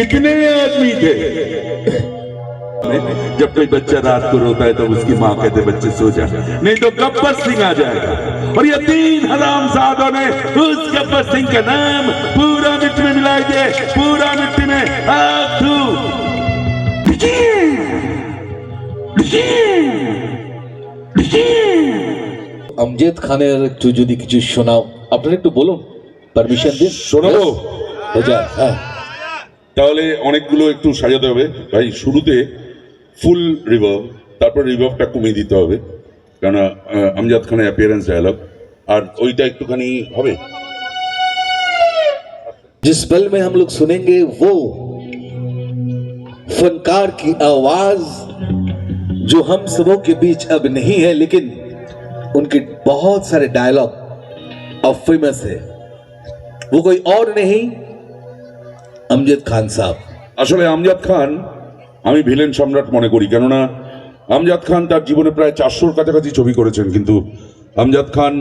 कितने आदमी थे जब कोई बच्चा रात को रोता है तो उसकी माँ कहते बच्चे सो जा नहीं तो गब्बर सिंह आ जाएगा और ये तीन हराम साधों ने उस गब्बर सिंह का नाम पूरा मिट्टी में मिला दिए पूरा मिट्टी में आग थू আমজেদ খানের একটু যদি কিছু শোনাও আপনারা একটু বলুন পারমিশন দিন শোনাবো? রেজা হ্যাঁ তাহলে অনেকগুলো একটু সাজাতে হবে ভাই শুরুতে ফুল রিভার্ভ তারপর রিভার্ভটা কমিয়ে দিতে হবে কেননা আহ, আমজাদ খানের অ্যাপিয়ারেন্স ডায়ালগ আর ওইটা একটুখানি হবে जिस पल में हम लोग सुनेंगे वो फनकार की आवाज जो हम सबों के बीच अब नहीं है लेकिन उनके बहुत सारे डायलॉग अब फेमस है वो कोई और नहीं আমজাদ খান সাহ। আসলে আমজাদ খান, আমি ভিলেন সম্রাট মনে করি, কেননা আমজাদ খান তার জীবনে প্রায় চারশোর কাছাকাছি ছবি করেছেন, কিন্তু আমজাদ খান,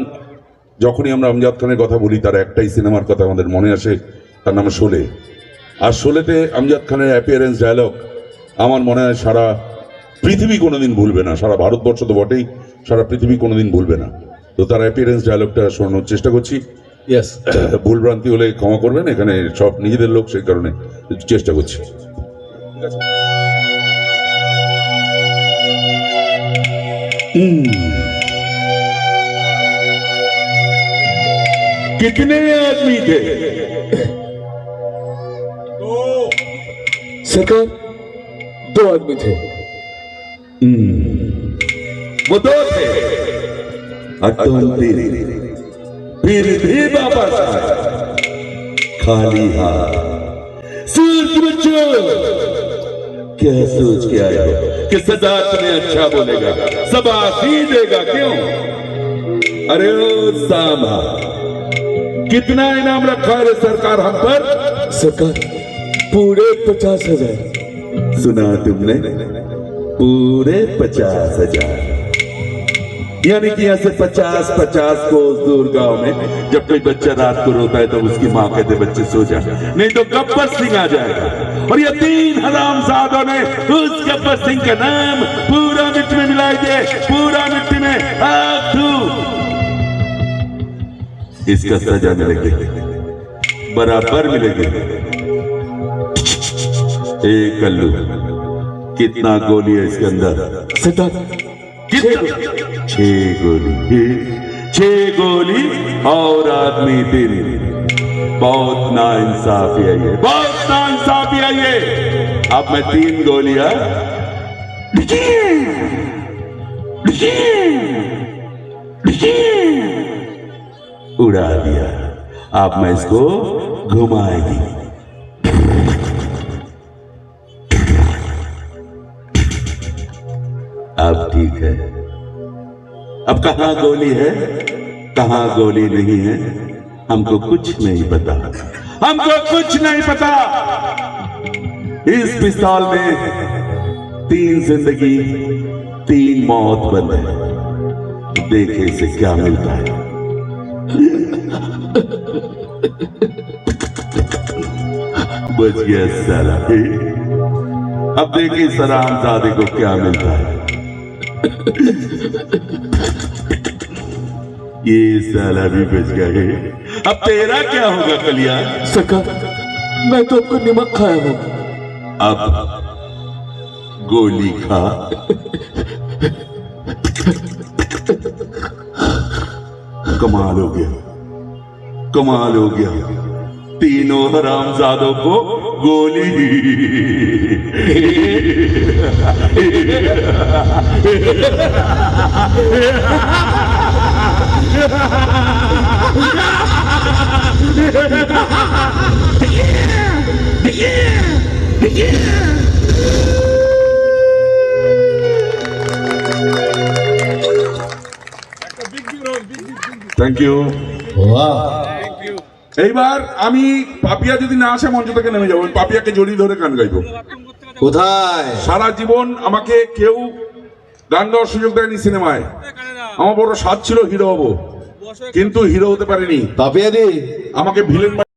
যখনই আমরা আমজাদ খানের কথা বলি, তার একটাই সিনেমার কথা আমাদের মনে আসে, তার নাম শোলে। আর শোলেতে আমজাদ খানের অ্যাপিয়ারেন্স ডায়লগ আমার মনে হয় সারা পৃথিবী কোনোদিন ভুলবে না, সারা ভারতবর্ষ তো বটেই, সারা পৃথিবী কোনোদিন ভুলবে না। তো তার অ্যাপিয়ারেন্স ডায়লগটা শোনানোর চেষ্টা করছি। यस ভুলভ্রান্তি হলে ক্ষমা করবেন এখানে সব নিজেদের লোক সেই কারণে একটু চেষ্টা করছি कितने आदमी थे सरकार दो आदमी थे वो दो थे और तुम तेरे फिर भी वापस आए खाली हाथ। बच्चों। क्या सोच के आए हो कि सदा तुम्हें अच्छा बोलेगा सब देगा? क्यों? अरे ओ सामा कितना इनाम रखा है सरकार हम पर? सरकार पूरे पचास हज़ार। सुना तुमने? पूरे पचास हज़ार। यानी कि यहाँ से पचास पचास को दूर गाँव में जब कोई बच्चा रात को रोता है तो उसकी माँ कहते बच्चे, सो जा। नहीं तो गब्बर सिंह आ जाएगा। और ये तीन हराम साधों ने उस गब्बर सिंह का नाम पूरा मिट्टी में मिला दिए पूरा मिट्टी में। इसका सजा मिलेगी। बराबर मिलेगी। एक कल्लू, कितना गोली है इसके अंदर? छह गोली छह गोली, और आदमी तीन बहुत ना इंसाफी है ये, बहुत ना इंसाफी है ये। अब मैं तीन गोलियाँ उड़ा दिया। अब मैं इसको घुमाएगी। अब ठीक है। अब कहाँ गोली है? कहाँ गोली नहीं है? हमको कुछ नहीं पता। हमको कुछ नहीं पता। इस पिस्तौल में तीन ज़िंदगी, तीन मौत बंद है। देखे इसे क्या मिलता है। बच गया साला। अब देखिए सराम जादे को क्या मिलता है। ये साला भी बच गया है। अब तेरा क्या होगा कलिया? सरकार मैं तो आपको नमक खाया हूँ अब गोली खा। कमाल हो गया। कमाल हो गया। तीनों हरामजादों को गोली थैंक यू वाह এইবার আমি পাপিয়া যদি না আসে মঞ্চ থেকে নেমে যাব। পাপিয়াকে জড়িয়ে ধরে গান গাইব। কোথায়? সারা জীবন আমাকে কেউ গান গাওয়ার সুযোগ দেয়নি সিনেমায়। আমার বড় স্বাদ ছিল হিরো হব। কিন্তু হিরো হতে পারিনি। পাপিয়া দি। আমাকে ভিলেন